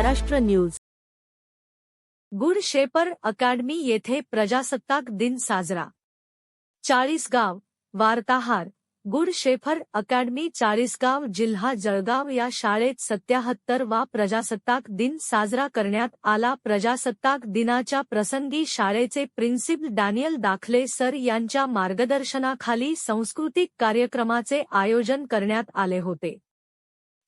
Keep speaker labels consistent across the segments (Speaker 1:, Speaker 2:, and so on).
Speaker 1: Maharashtra news. Good Shepherd Academy येथे प्रजासत्ताक दिन साजरा. चाळीसगाव वार्ताहार गुड शेफर अकॅडमी चाळीसगाव जिल्हा जळगाव या शाळेत सत्याहत्तर वा प्रजासत्ताक दिन साजरा करण्यात आला. प्रजासत्ताक दिनाच्या प्रसंगी शाळेचे प्रिन्सिपल डॅनियल दाखले सर यांच्या मार्गदर्शनाखाली सांस्कृतिक कार्यक्रमाचे आयोजन करण्यात आले होते.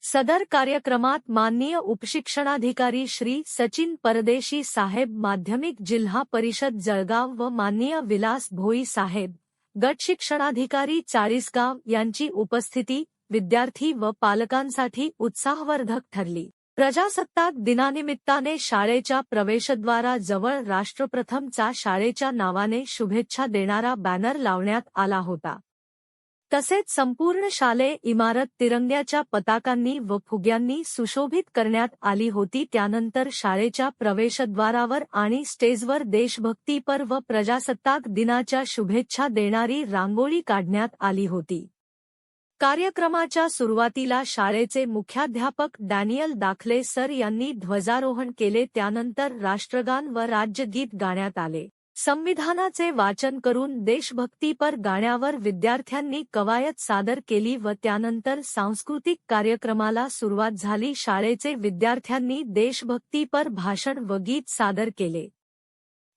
Speaker 1: सदर कार्यक्रमात माननीय उपशिक्षणाधिकारी श्री सचिन परदेशी साहेब माध्यमिक जिल्हा परिषद जळगाव व माननीय विलास भोई साहेब गट शिक्षणाधिकारी चाळीसगाव यांची उपस्थिती विद्यार्थी व पालकांसाठी उत्साहवर्धक ठरली. प्रजासत्ताक दिनानिमित्ताने शाळेच्या प्रवेशद्वाराजवळ राष्ट्रप्रथमचा शाळेच्या नावाने शुभेच्छा देणारा बॅनर लावण्यात आला होता. तसेच संपूर्ण शालेय इमारत तिरंग्याच्या पताकांनी व फुग्यांनी सुशोभित करण्यात आली होती. त्यानंतर शाळेच्या प्रवेशद्वारावर आणि स्टेजवर देशभक्तीपर व प्रजासत्ताक दिनाच्या शुभेच्छा देणारी रांगोळी काढण्यात आली होती. कार्यक्रमाच्या सुरुवातीला शाळेचे मुख्याध्यापक डॅनियल दाखले सर यांनी ध्वजारोहण केले. त्यानंतर राष्ट्रगान व राज्यगीत गाण्यात आले. संविधानाचे वाचन करून देशभक्तीपर गाण्यावर विद्यार्थ्यांनी कवायत सादर केली व त्यानंतर सांस्कृतिक कार्यक्रमाला सुरुवात झाली. शाळेचे विद्यार्थ्यांनी देशभक्तीपर भाषण व गीत सादर केले.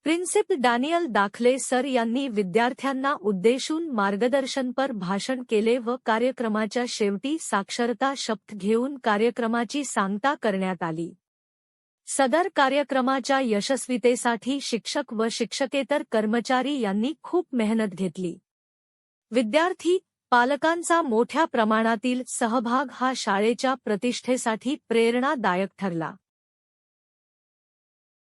Speaker 1: प्रिन्सिपल डॅनियल दाखले सर यांनी विद्यार्थ्यांना उद्देशून मार्गदर्शनपर भाषण केले व कार्यक्रमाच्या शेवटी साक्षरता शपथ घेऊन कार्यक्रमाची सांगता करण्यात आली. सदर कार्यक्रमाच्या यशस्वीतेसाठी शिक्षक व शिक्षकेतर कर्मचारी यांनी खूप मेहनत घेतली. विद्यार्थी पालकांचा मोठ्या प्रमाणातील सहभाग हा शाळेच्या प्रतिष्ठेसाठी प्रेरणादायक ठरला.